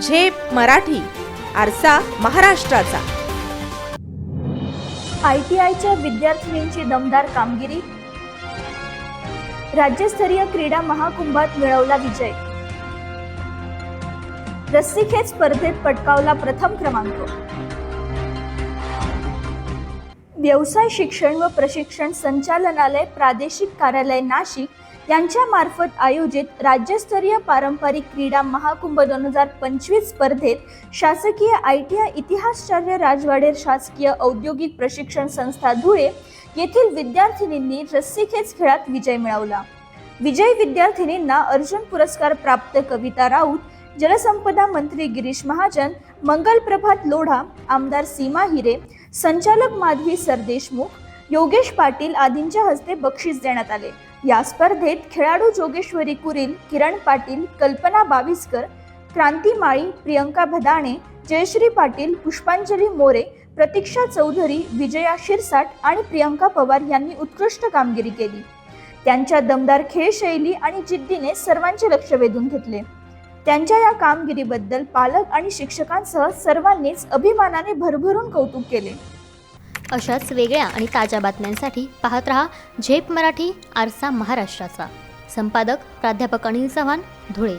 झेप मराठी आरसा महाराष्ट्राचा. आय टी आयच्या विद्यार्थिनींची दमदार कामगिरी. राज्यस्तरीय क्रीडा महाकुंभात मिळवला विजय. रस्सीखेच स्पर्धेत पटकावला प्रथम क्रमांक. व्यवसाय शिक्षण व प्रशिक्षण संचालनालय प्रादेशिक कार्यालय नाशिक यांच्या मार्फत आयोजित राज्यस्तरीय पारंपरिक क्रीडा महाकुंभ दोन हजार पंचवीस स्पर्धेत शासकीय आय टी आय इतिहासचार्य राजवाडेर शासकीय औद्योगिक प्रशिक्षण संस्था धुळे येथील विद्यार्थिनींनी रस्सीखेच खेळात विजय मिळवला. विजयी विद्यार्थिनींना अर्जुन पुरस्कार प्राप्त कविता राऊत जलसंपदा मंत्री गिरीश महाजन मंगल प्रभात लोढा आमदार सीमा हिरे संचालक माधवी सरदेशमुख योगेश पाटील आदींच्या हस्ते बक्षीस देण्यात आले. या स्पर्धेत खेळाडू जोगेश्वरी कुरील किरण पाटील कल्पना बाविस्कर क्रांती माळी प्रियंका भदाणे जयश्री पाटील पुष्पांजली मोरे प्रतीक्षा चौधरी विजया शिरसाट आणि प्रियंका पवार यांनी उत्कृष्ट कामगिरी केली. त्यांच्या दमदार खेळशैली आणि जिद्दीने सर्वांचे लक्ष वेधून घेतले. त्यांच्या या कामगिरीबद्दल पालक आणि शिक्षकांसह सर्वांनीच अभिमानाने भरभरून कौतुक केले. अशाच वेगळ्या आणि ताज्या बातम्यांसाठी पाहत रहा झेप मराठी आरसा महाराष्ट्राचा. संपादक प्राध्यापक अनिल चव्हाण धुळे.